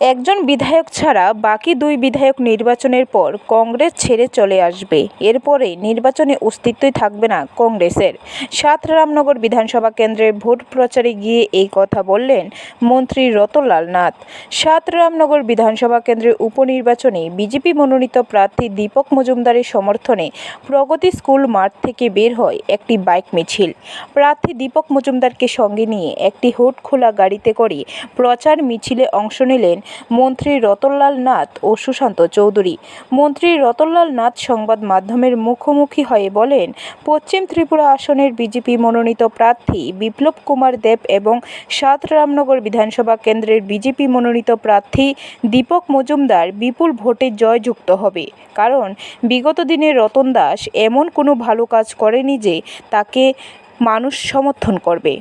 একজন বিধায়ক ছাড়া বাকি দুই বিধায়ক নির্বাচনের পর কংগ্রেস ছেড়ে চলে আসবে। এরপরে নির্বাচনে অস্তিত্বই থাকবে না কংগ্রেসের। সাত রামনগর বিধানসভা কেন্দ্রের ভোট প্রচারে গিয়ে এই কথা বললেন মন্ত্রী রতনলাল নাথ। সাত রামনগর বিধানসভা কেন্দ্রের উপনির্বাচনে বিজেপি মনোনীত প্রার্থী দীপক মজুমদারের সমর্থনে প্রগতি স্কুল মাঠ থেকে বের হয় একটি বাইক মিছিল। প্রার্থী দীপক মজুমদারকে সঙ্গে নিয়ে একটি হুড খোলা গাড়িতে করে প্রচার মিছিলে অংশ নিলেন মন্ত্রী রতনলাল নাথ ও সুশান্ত চৌধুরী। মন্ত্রী রতনলাল নাথ সংবাদ মাধ্যমের মুখোমুখি হয়ে বলেন, পশ্চিম ত্রিপুরা আসনের বিজেপি মনোনীত প্রার্থী বিপ্লব কুমার দেব এবং সাত রামনগর বিধানসভা কেন্দ্রের বিজেপি মনোনীত প্রার্থী দীপক মজুমদার বিপুল ভোটে জয়যুক্ত হবে। কারণ, বিগত দিনে রতন দাস এমন কোনো ভালো কাজ করেনি যে তাকে মানুষ সমর্থন করবে।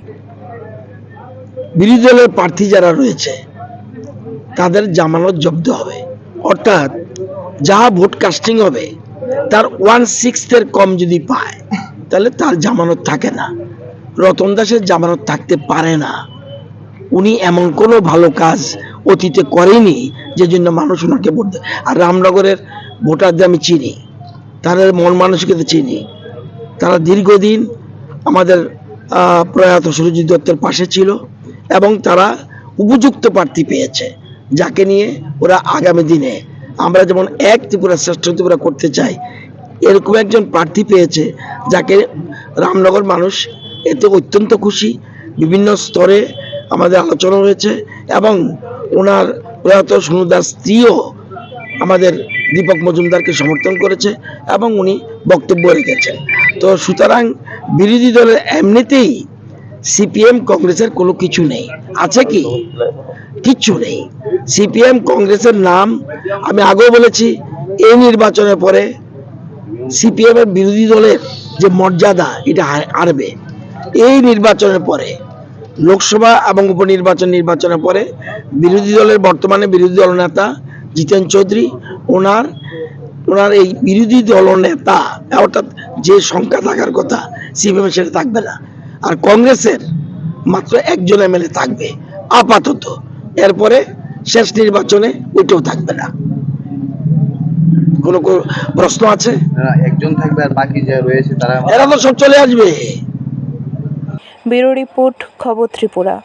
বিরোধী দলের প্রার্থী যারা রয়েছে তাদের জামানত জব্দ হবে। অর্থাৎ যা ভোট কাস্টিং হবে, তার ওয়ান সিক্সথের কম যদি পায়, তাহলে তার জামানত থাকে না। রতন দাসের জামানত থাকতে পারে না। উনি এমন কোনো ভালো কাজ অতীতে করেনি, যে জন্য মানুষ ওনাকে ভোট দেয়। আর রামনগরের ভোটারদের আমি চিনি তাদের মন মানসিকতা চিনি। তারা দীর্ঘদিন আমাদের প্রয়াত সুরজিৎ দত্তের পাশে ছিল এবং তারা উপযুক্ত প্রার্থী পেয়েছে। যাকে নিয়ে ওরা আগামী দিনে, আমরা যেমন এক ত্রিপুরা, শ্রেষ্ঠ ত্রিপুরা করতে চাই, এরকম একজন প্রার্থী পেয়েছে, যাকে রামনগর মানুষ এতে অত্যন্ত খুশি, বিভিন্ন স্তরে আমাদের আলোচনা হয়েছে এবং ওনার প্রয়াত সুনুদার স্ত্রীও আমাদের দীপক মজুমদারকে সমর্থন করেছে এবং উনি বক্তব্য রেখেছেন। তো সুতরাং বিরোধী দলের এমনিতেই সিপিএম, কংগ্রেসের কোনো কিছু নেই। আছে কি? কিচ্ছু নেই। সিপিএম কংগ্রেসের নাম আমি আগেও বলেছি, এই নির্বাচনের পরে সিপিএম এর বিরোধী দলের যে মর্যাদা, এটা হারবে। এই নির্বাচনের পরে, লোকসভা এবং উপনির্বাচন নির্বাচনের পরে বিরোধী দলের বর্তমানে বিরোধী দল নেতা জিতেন চৌধুরী, ওনার ওনার এই বিরোধী দল নেতা, অর্থাৎ যে সংখ্যা থাকার কথা সিপিএম সেটা থাকবে না। আর কংগ্রেসের মাত্র একজন এমএলএ থাকবে, আপাতত। এরপরে শেষ নির্বাচনে উঠেও থাকবে না। কোনো কোনো প্রশ্ন আছে? একজন থাকবে আর বাকি যারা রয়েছে তারা এরা তো সব চলে আসবে। ব্যুরো রিপোর্ট খবর ত্রিপুরা।